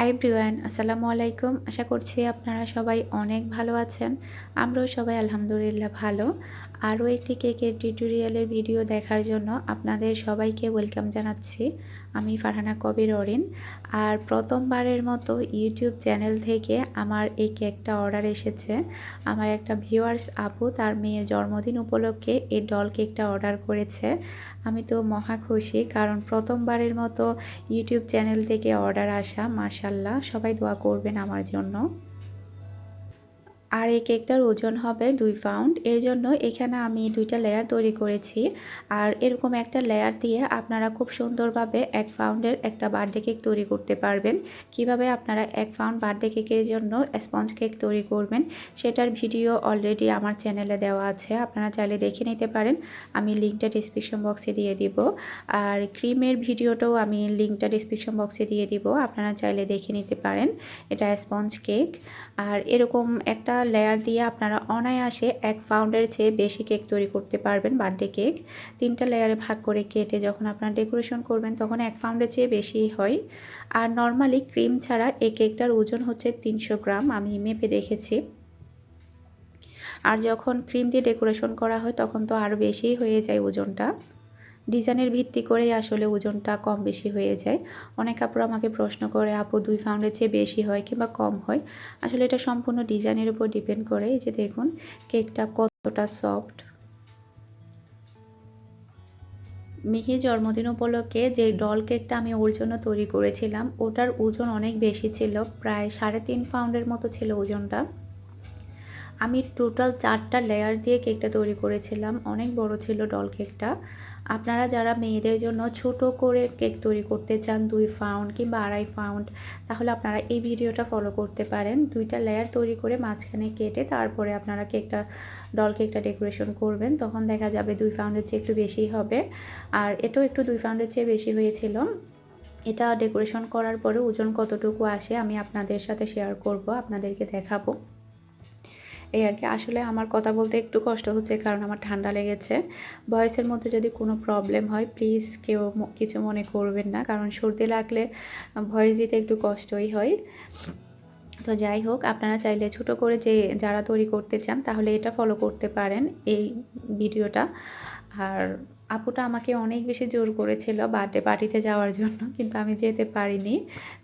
High ব্রিওয়ান আসসালামু আলাইকুম। আশা করছি আপনারা সবাই অনেক ভালো আছেন। আমরাও সবাই আলহামদুলিল্লাহ ভালো। আরও একটি কেকের টিউটোরিয়ালের ভিডিও দেখার জন্য আপনাদের সবাইকে ওয়েলকাম জানাচ্ছি। আমি ফারহানা কবির অরিন। আর প্রথমবারের মতো ইউটিউব চ্যানেল থেকে আমার এই কেকটা অর্ডার এসেছে। আমার একটা ভিউয়ার্স আপু তার মেয়ের জন্মদিন উপলক্ষে এই ডল কেকটা অর্ডার করেছে। আমি তো মহা খুশি কারণ প্রথমবারের মতো ইউটিউব চ্যানেল থেকে অর্ডার আসা মাশাল্লাহ সবাই দোয়া করবেন আমার জন্য। আর এই কেকটার ওজন হবে দুই পাউন্ড। এর জন্য এখানে আমি দুইটা লেয়ার তৈরি করেছি। আর এরকম একটা লেয়ার দিয়ে আপনারা খুব সুন্দরভাবে এক পাউন্ডের একটা বার্থডে কেক তৈরি করতে পারবেন। কীভাবে আপনারা এক পাউন্ড বার্থডে কেকের জন্য স্পঞ্জ কেক তৈরি করবেন, সেটার ভিডিও অলরেডি আমার চ্যানেলে দেওয়া আছে। আপনারা চাইলে দেখে নিতে পারেন। আমি লিঙ্কটা ডিসক্রিপশন বক্সে দিয়ে দিব। আর ক্রিমের ভিডিওটাও আমি লিঙ্কটা ডিসক্রিপশন বক্সে দিয়ে দিব। আপনারা চাইলে দেখে নিতে পারেন। এটা স্পঞ্জ কেক আর এরকম একটা লেয়ার দিয়ে আপনারা অনায়াসে এক পাউন্ডের চেয়ে বেশি কেক তৈরি করতে পারবেন বার্থডে কেক তিনটা লেয়ারে ভাগ করে কেটে যখন আপনারা ডেকোরেশন করবেন, তখন এক পাউন্ডের চেয়ে বেশি হয়। আর নর্মালি ক্রিম ছাড়া এই কেকটার ওজন হচ্ছে তিনশো গ্রাম, আমি মেপে দেখেছি। আর যখন ক্রিম দিয়ে ডেকোরেশন করা হয়, তখন তো আরও বেশি হয়ে যায় ওজনটা। ডিজাইনের ভিত্তি করেই আসলে ওজনটা কম বেশি হয়ে যায়। অনেক আপুর আমাকে প্রশ্ন করে, আপু, দুই পাউন্ডের চেয়ে বেশি হয় কিংবা কম হয়? আসলে এটা সম্পূর্ণ ডিজাইনের উপর ডিপেন্ড করে। যে দেখুন, কেকটা কতটা সফট। মিহি জন্মদিন উপলক্ষে যে ডল কেকটা আমি ওর জন্য তৈরি করেছিলাম, ওটার ওজন অনেক বেশি ছিল, প্রায় সাড়ে তিন পাউন্ডের মতো ছিল ওজনটা। আমি টোটাল চারটা লেয়ার দিয়ে কেকটা তৈরি করেছিলাম, অনেক বড় ছিল ডল কেকটা। আপনারা যারা মেয়েদের জন্য ছোট করে কেক তৈরি করতে চান, দুই পাউন্ড কিংবা আড়াই পাউন্ড তাহলে আপনারা এই ভিডিওটা ফলো করতে পারেন। দুইটা লেয়ার তৈরি করে মাঝখানে কেটে তারপরে আপনারা কেকটা ডল কেকটা ডেকোরেশন করবেন। তখন দেখা যাবে দুই পাউন্ডের চেয়ে একটু বেশি হবে। আর এটাও একটু দুই পাউন্ডের চেয়ে বেশি হয়েছিল। এটা ডেকোরেশন করার পরে ওজন কতটুকু আসে আমি আপনাদের সাথে শেয়ার করব, আপনাদেরকে দেখাবো। এই আর কি আসলে আমার কথা বলতে একটু কষ্ট হচ্ছে কারণ আমার ঠান্ডা লেগেছে। ভয়েসের মধ্যে যদি কোনো প্রবলেম হয় প্লিজ কেউ কিছু মনে করবেন না। কারণ সর্দি লাগলে ভয়েস দিতে একটু কষ্টই হয়। তো যাই হোক, আপনারা চাইলে ছোট করে যে, যারা তৈরি করতে চান, তাহলে এটা ফলো করতে পারেন এই ভিডিওটা। আর আপুটা আমাকে অনেক বেশি জোর করেছিল বার্থডে পার্টিতে যাওয়ার জন্য, কিন্তু আমি যেতে পারিনি।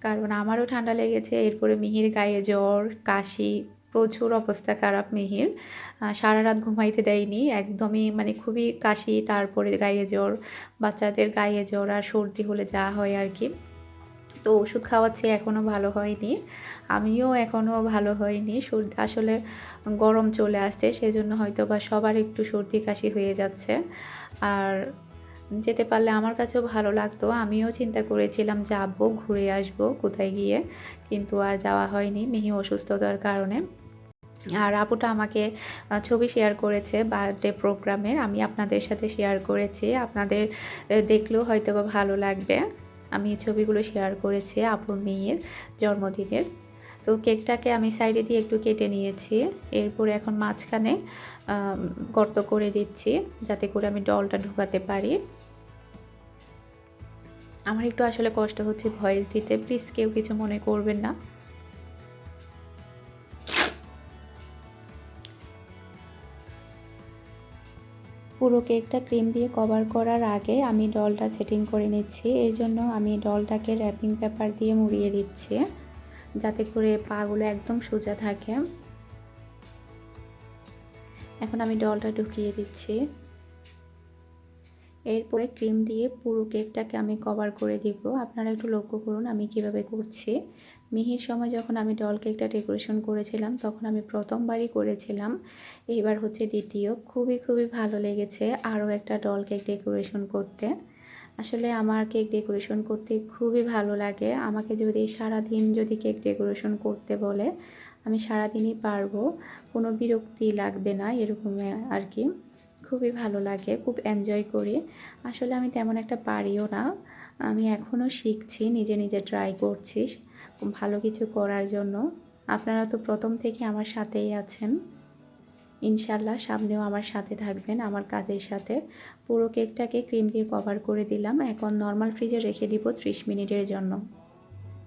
কারণ আমারও ঠান্ডা লেগেছে, এরপরে মিহির গায়ে জ্বর, কাশি প্রচুর অবস্থা খারাপ মিহির। সারা রাত ঘুমাইতে দেয়নি, একদমই মানে খুবই কাশি, তারপরে গায়ে জ্বর, বাচ্চাদের গায়ে জ্বর আর সর্দি হলে যা হয় আর কি। তো ওষুধ খাওয়াচ্ছি এখনও ভালো হয়নি। আমিও এখনও ভালো হয়নি, সর্দি, আসলে গরম চলে আসছে, সেজন্য হয়তো বা সবার একটু সর্দি কাশি হয়ে যাচ্ছে। আর যেতে পারলে আমার কাছেও ভালো লাগতো, আমিও চিন্তা করেছিলাম যাব, ঘুরে আসব কোথায় গিয়ে, কিন্তু আর যাওয়া হয়নি, মিহি অসুস্থতার কারণে। আর আপুটা আমাকে ছবি শেয়ার করেছে বার্থডে প্রোগ্রামের আমি আপনাদের সাথে শেয়ার করেছি। আপনাদের দেখলেও হয়তো বা ভালো লাগবে। আমি ছবিগুলো শেয়ার করেছি আপুর মেয়ের জন্মদিনের। তো কেকটাকে আমি সাইডে দিয়ে একটু কেটে নিয়েছি। এরপরে এখন মাঝখানে গর্ত করে দিচ্ছি যাতে করে আমি ডলটা ঢুকাতে পারি। আমার একটু আসলে কষ্ট হচ্ছে ভয়েস দিতে। প্লিজ কেউ কিছু মনে করবেন না। পুরো কেকটা ক্রিম দিয়ে কভার করার আগে আমি ডলটা সেটিং করে নিচ্ছি। এর জন্য আমি ডলটাকে র্যাপিং পেপার দিয়ে মুড়িয়ে দিচ্ছি, যাতে করে পাগুলো একদম সোজা থাকে। এখন আমি ডলটা ঢুকিয়ে দিচ্ছি। এরপরে ক্রিম দিয়ে পুরো কেকটাকে আমি কভার করে দিব। আপনারা একটু লক্ষ্য করুন আমি কীভাবে করছি। মিহির সময় যখন আমি ডল কেকটা ডেকোরেশন করেছিলাম, তখন আমি প্রথমবারই করেছিলাম। এইবার হচ্ছে দ্বিতীয়। খুবই খুবই ভালো লেগেছে আরও একটা ডল কেক ডেকোরেশন করতে। আসলে আমার কেক ডেকোরেশন করতে খুবই ভালো লাগে। আমাকে যদি সারাদিন যদি কেক ডেকোরেশন করতে বলে, আমি সারাদিনই পারব। কোনো বিরক্তি লাগবে না এরকম আর কি। খুবই ভালো লাগে, খুব এনজয় করি। আসলে আমি তেমন একটা পারিও না। আমি এখনও শিখছি, নিজে নিজে ট্রাই করছি। ভালো কিছু করার জন্য। আপনারা তো প্রথম থেকে আমার সাথেই আছেন। ইনশাল্লাহ সামনেও আমার সাথে থাকবেন, আমার কাজের সাথে। পুরো কেকটাকে ক্রিম দিয়ে কভার করে দিলাম। এখন নর্মাল ফ্রিজে রেখে দিব ত্রিশ মিনিটের জন্য।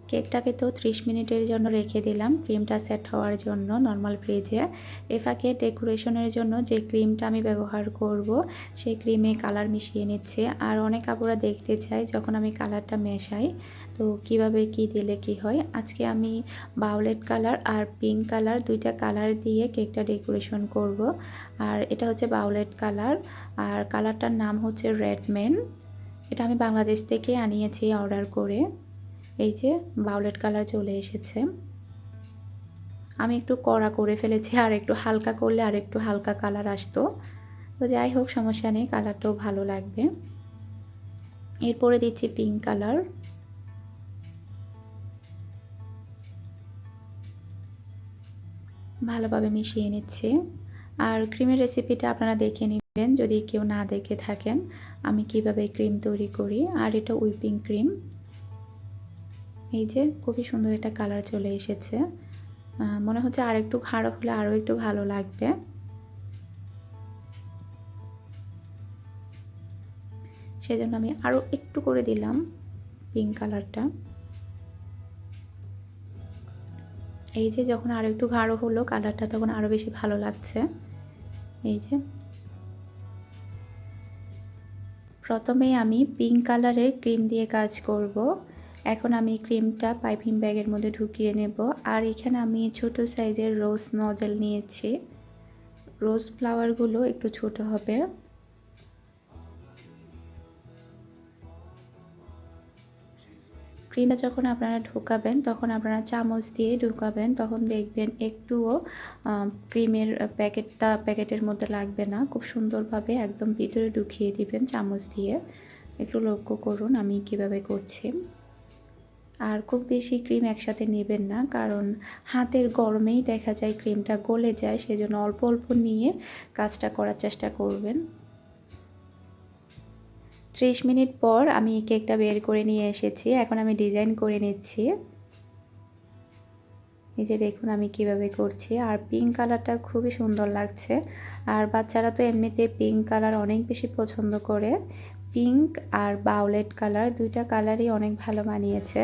কেকটাকে তো ত্রিশ মিনিটের জন্য রেখে দিলাম। ক্রিমটা সেট হওয়ার জন্য, নর্মাল ফ্রিজে। এ ফাঁকে ডেকোরেশনের জন্য যে ক্রিমটা আমি ব্যবহার করব, সেই ক্রিমে কালার মিশিয়ে নিচ্ছে। আর অনেক আপুরা দেখতে চাই যখন আমি কালারটা মেশাই। তো কীভাবে কি দিলে কি হয়? আজকে আমি বাউলেট কালার আর পিঙ্ক কালার দুইটা কালার দিয়ে কেকটা ডেকোরেশন করব। আর এটা হচ্ছে বাউলেট কালার। আর কালারটার নাম হচ্ছে রেডমেন এটা আমি বাংলাদেশ থেকে আনিয়েছি অর্ডার করে। এই যে বাউলেট কালার চলে এসেছে। আমি একটু কড়া করে ফেলেছি, আর একটু হালকা করলে আর একটু হালকা কালার আসতো। তো যাই হোক, সমস্যা নেই কালারটাও ভালো লাগবে। এরপরে দিচ্ছি পিঙ্ক কালার ভালোভাবে মিশিয়ে নিচ্ছি। আর ক্রিমের রেসিপিটা আপনারা দেখে নেবেন, যদি কেউ না দেখে থাকেন, আমি কীভাবে ক্রিম তৈরি করি, আর এটা উইপিং ক্রিম এই যে খুবই সুন্দর একটা কালার চলে এসেছে। মনে হচ্ছে আর একটু গাঢ় হলে আরও একটু ভালো লাগবে। সেজন্য আমি আরও একটু করে দিলাম পিঙ্ক কালারটা। এই যে যখন আরও একটু গাঢ় হলো কালারটা তখন আরও বেশি ভালো লাগছে। এই যে। প্রথমেই আমি পিঙ্ক কালারের ক্রিম দিয়ে কাজ করব। এখন আমি ক্রিমটা পাইপিং ব্যাগের মধ্যে ঢুকিয়ে নেব। আর এখানে আমি ছোট সাইজের রোজ নজল নিয়েছি। রোজ ফ্লাওয়ারগুলো একটু ছোট হবে। ক্রিমটা যখন আপনারা ঢুকাবেন, তখন আপনারা চামচ দিয়ে ঢুকাবেন। তখন দেখবেন একটুও ক্রিমের প্যাকেটটা প্যাকেটের মধ্যে লাগবে না। খুব সুন্দরভাবে একদম ভিতরে ঢুকিয়ে দিবেন চামচ দিয়ে। একটু লক্ষ্য করুন আমি কীভাবে করছি। আর খুব বেশি ক্রিম একসাথে নেবেন না, কারণ হাতের গরমেই দেখা যায় ক্রিমটা গলে যায়, সেজন্য অল্প অল্প নিয়ে কাজটা করার চেষ্টা করবেন। ত্রিশ মিনিট পর আমি কেকটা বের করে নিয়ে এসেছি, এখন আমি ডিজাইন করে নিচ্ছি। এই যে দেখুন আমি কীভাবে করছি, আর পিঙ্ক কালারটা খুবই সুন্দর লাগছে, আর বাচ্চারা তো এমনিতে পিঙ্ক কালার অনেক বেশি পছন্দ করে। পিঙ্ক আর বাউলেট কালার, দুইটা কালারই অনেক ভালো মানিয়েছে।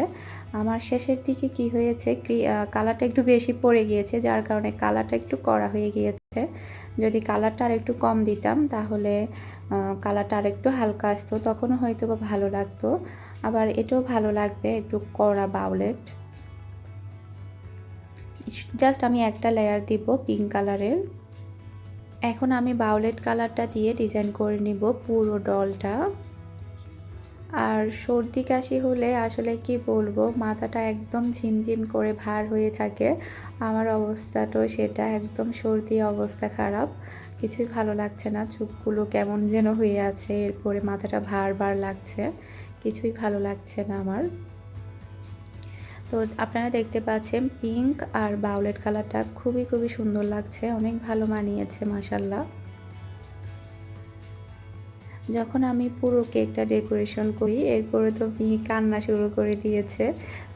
আমার শেষের দিকে কি হয়েছে কালারটা একটু বেশি পড়ে গিয়েছে, যার কারণে কালারটা একটু কড়া হয়ে গিয়েছে। যদি কালারটা আর একটু কম দিতাম, তাহলে কালারটা আর একটু হালকা আসতো, তখনও হয়তো বা ভালো লাগতো। আবার এটাও ভালো লাগবে, একটু কড়া বাউলেট জাস্ট আমি একটা লেয়ার দিব পিঙ্ক কালারের। এখন আমি বাউলেট কালারটা দিয়ে ডিজাইন করে নিব পুরো ডলটা আর সর্দি কাশি হলে আসলে কি বলব, মাথাটা একদম ঝিমঝিম করে ভার হয়ে থাকে। আমার অবস্থা তো সেটা একদম সর্দি অবস্থা খারাপ। কিছুই ভালো লাগছে না চুপগুলো কেমন যেন হয়ে আছে, এরপরে মাথাটা ভার ভার লাগছে। কিছুই ভালো লাগছে না আমার। তো আপনারা দেখতে পাচ্ছেন পিঙ্ক আর বাউলেট কালারটা খুবই খুবই সুন্দর লাগছে। অনেক ভালো মানিয়েছে মাসাল্লাহ যখন আমি পুরো কেকটা ডেকোরেশন করি, এরপরে তো মিহি কান্না শুরু করে দিয়েছে।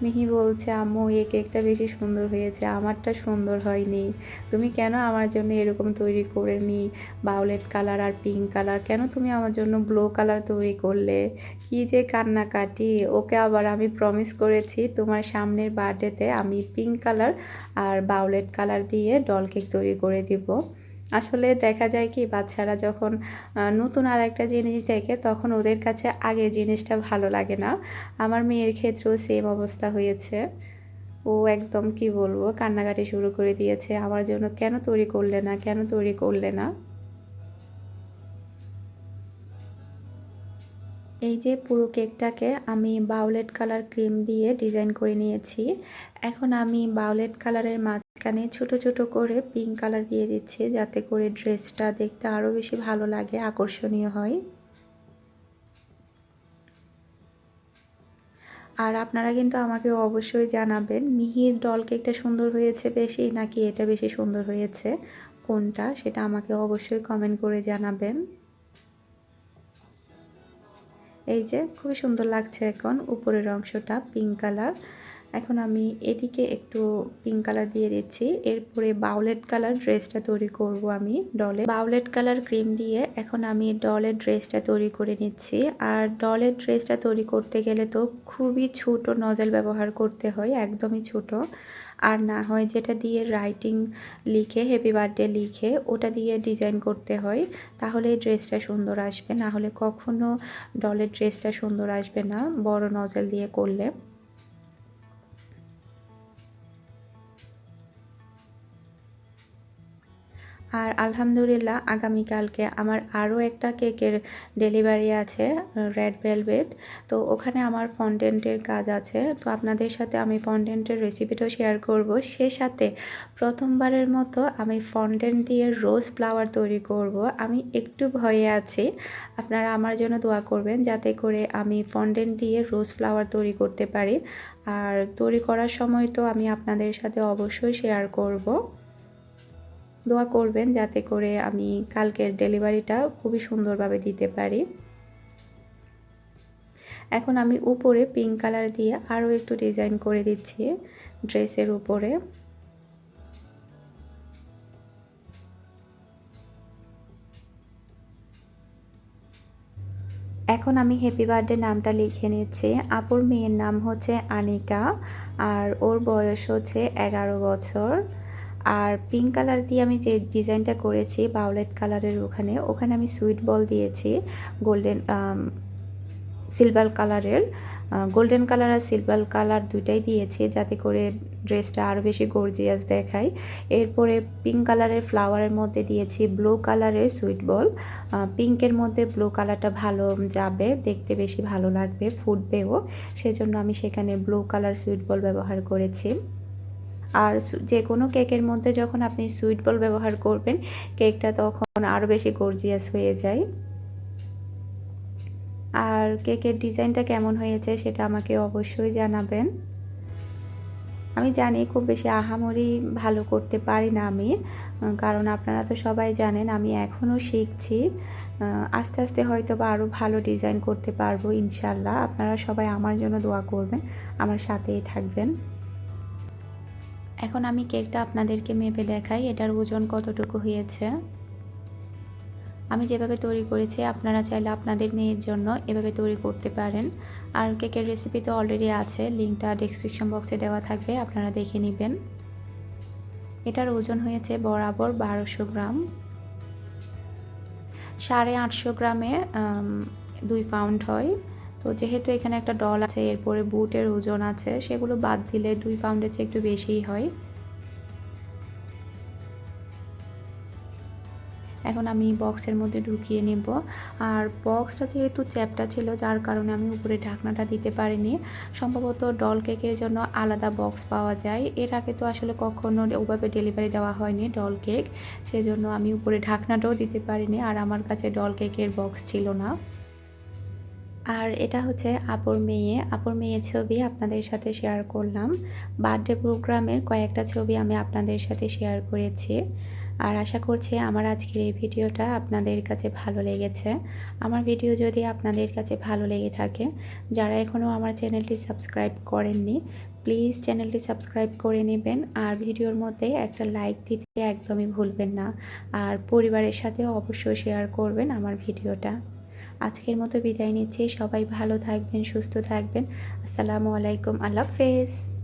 মিহি বলছে, আম্মু, এই কেকটা বেশি সুন্দর হয়েছে, আমারটা সুন্দর হয়নি। তুমি কেন আমার জন্য এরকম তৈরি করে নি? বাউলেট কালার আর পিঙ্ক কালার কেন তুমি আমার জন্য ব্লু কালার তৈরি করলে? কি যে কান্নাকাটি। ওকে আবার আমি প্রমিস করেছি, তোমার সামনের বার্থডেতে আমি পিঙ্ক কালার আর বাউলেট কালার দিয়ে ডল কেক তৈরি করে দিব। আসলে দেখা যায় কি, বাচ্চারা যখন নতুন আর একটা জিনিস দেখে তখন ওদের কাছে আগে জিনিসটা ভালো লাগে না। আমার মেয়ের ক্ষেত্রেও সেম অবস্থা হয়েছে। ও একদম কি বলব, কান্নাকাটি শুরু করে দিয়েছে। আমার জন্য কেন তৈরি করলে না, কেন তৈরি করলে না? এই যে পুরো কেকটাকে আমি বাউলেট কালার ক্রিম দিয়ে ডিজাইন করে নিয়েছি। এখন আমি বাউলেট কালারের মাঝখানে ছোট ছোট করে পিঙ্ক কালার দিয়ে দিচ্ছি, যাতে করে ড্রেসটা দেখতে আরও বেশি ভালো লাগে, আকর্ষণীয় হয়। আর আপনারা কিন্তু আমাকে অবশ্যই জানাবেন, মিহির ডল কেকটা সুন্দর হয়েছে বেশি, নাকি এটা বেশি সুন্দর হয়েছে? কোনটা? সেটা আমাকে অবশ্যই কমেন্ট করে জানাবেন। এই যে খুবই সুন্দর লাগছে এখন উপরের অংশটা পিঙ্ক কালার এখন আমি এদিকে একটু পিঙ্ক কালার দিয়ে দিচ্ছি। এরপরে বাউলেট কালার ড্রেসটা তৈরি করব আমি ডলে বাউলেট কালার ক্রিম দিয়ে এখন আমি ডলের ড্রেসটা তৈরি করে নিচ্ছি। আর ডলের ড্রেসটা তৈরি করতে গেলে তো খুবই ছোট নজেল ব্যবহার করতে হয়, একদমই ছোট। আর না হয় যেটা দিয়ে রাইটিং লিখে হ্যাপি বার্থডে লিখে, ওটা দিয়ে ডিজাইন করতে হয়, তাহলে ড্রেসটা সুন্দর আসবে। না হলে কখনো ডলের ড্রেসটা সুন্দর আসবে না, বড় নজেল দিয়ে করলে। আর আলহামদুলিল্লাহ, আগামীকালকে আমার আরও একটা কেকের ডেলিভারি আছে, রেড ভেলভেট। তো ওখানে আমার ফন্ডেন্টের কাজ আছে। তো আপনাদের সাথে আমি ফন্ডেন্টের রেসিপিটাও শেয়ার করব। সে সাথে প্রথমবারের মতো আমি ফন্ডেন্ট দিয়ে রোজ ফ্লাওয়ার তৈরি করব। আমি একটু ভয়ে আছি। আপনারা আমার জন্য দোয়া করবেন যাতে করে আমি ফন্ডেন্ট দিয়ে রোজ ফ্লাওয়ার তৈরি করতে পারি। আর তৈরি করার সময় তো আমি আপনাদের সাথে অবশ্যই শেয়ার করব। দোয়া করবেন যাতে করে আমি কালকের ডেলিভারিটা খুবই সুন্দরভাবে দিতে পারি। এখন আমি উপরে পিঙ্ক কালার দিয়ে আরও একটু ডিজাইন করে দিচ্ছি ড্রেসের উপরে। এখন আমি হ্যাপি বার্থডে নামটা লিখে নিচ্ছি। আপুর মেয়ের নাম হচ্ছে আনিকা আর ওর বয়স হচ্ছে এগারো বছর। আর পিঙ্ক কালার দিয়ে আমি যে ডিজাইনটা করেছি বাউলেট কালারের ওখানে ওখানে আমি সুইট বল দিয়েছি গোল্ডেন সিলভার কালারের গোল্ডেন কালার আর সিলভার কালার দুইটাই দিয়েছি যাতে করে ড্রেসটা আরও বেশি গর্জিয়াস দেখায়। এরপরে পিঙ্ক কালারের ফ্লাওয়ারের মধ্যে দিয়েছি ব্লু কালারের সুইট বল পিঙ্কের মধ্যে ব্লু কালারটা ভালো যাবে, দেখতে বেশি ভালো লাগবে, ফুটবেও। সেজন্য আমি সেখানে ব্লু কালার সুইট বল ব্যবহার করেছি। আর যে কোনো কেকের মধ্যে যখন আপনি সুইট বল ব্যবহার করবেন, কেকটা তখন আরও বেশি গর্জিয়াস হয়ে যায়। আর কেকের ডিজাইনটা কেমন হয়েছে সেটা আমাকে অবশ্যই জানাবেন। আমি জানি খুব বেশি আহামরি ভালো করতে পারি না আমি কারণ আপনারা তো সবাই জানেন আমি এখনও শিখছি আস্তে আস্তে হয়তো বা আরও ভালো ডিজাইন করতে পারব ইনশাল্লাহ। আপনারা সবাই আমার জন্য দোয়া করবেন, আমার সাথেই থাকবেন। এখন আমি কেকটা আপনাদেরকে মেপে দেখাই, এটার ওজন কতটুকু হয়েছে। আমি যেভাবে তৈরি করেছি, আপনারা চাইলে আপনাদের মেয়ের জন্য এভাবে তৈরি করতে পারেন। আর কেকের রেসিপি তো অলরেডি আছে লিঙ্কটা ডিসক্রিপশন বক্সে দেওয়া থাকবে, আপনারা দেখে নেবেন। এটার ওজন হয়েছে বরাবর বারোশো গ্রাম। সাড়ে আটশো গ্রামে দুই পাউন্ড হয়। তো যেহেতু এখানে একটা ডল আছে, এরপরে বুটের ওজন আছে, সেগুলো বাদ দিলে দুই পাউন্ডের চেয়ে একটু বেশিই হয়। এখন আমি বক্সের মধ্যে ঢুকিয়ে নেব। আর বক্সটা যেহেতু চ্যাপটা ছিল, যার কারণে আমি উপরে ঢাকনাটা দিতে পারিনি, সম্ভবত ডল কেকের জন্য আলাদা বক্স পাওয়া যায়। এর আগে তো আসলে কখনো ওভাবে ডেলিভারি দেওয়া হয়নি ডল কেক, সেজন্য আমি উপরে ঢাকনাটাও দিতে পারিনি, আর আমার কাছে ডল কেকের বক্স ছিল না। আর এটা হচ্ছে আপুর মেয়ে। আপুর মেয়ে ছবি আপনাদের সাথে শেয়ার করলাম। বার্থডে প্রোগ্রামের কয়েকটা ছবি আমি আপনাদের সাথে শেয়ার করেছি। আর আশা করছি আমার আজকের এই ভিডিওটা আপনাদের কাছে ভালো লেগেছে। আমার ভিডিও যদি আপনাদের কাছে ভালো লেগে থাকে, যারা এখনও আমার চ্যানেলটি সাবস্ক্রাইব করেননি প্লিজ চ্যানেলটি সাবস্ক্রাইব করে নেবেন। আর ভিডিওর মধ্যে একটা লাইক দিতে একদমই ভুলবেন না। আর পরিবারের সাথে অবশ্যই শেয়ার করবেন আমার ভিডিওটা। আজকের মতো বিদায় নিচ্ছি। সবাই ভালো থাকবেন সুস্থ থাকবেন। আসসালামু আলাইকুম। আল্লাহ হাফেজ।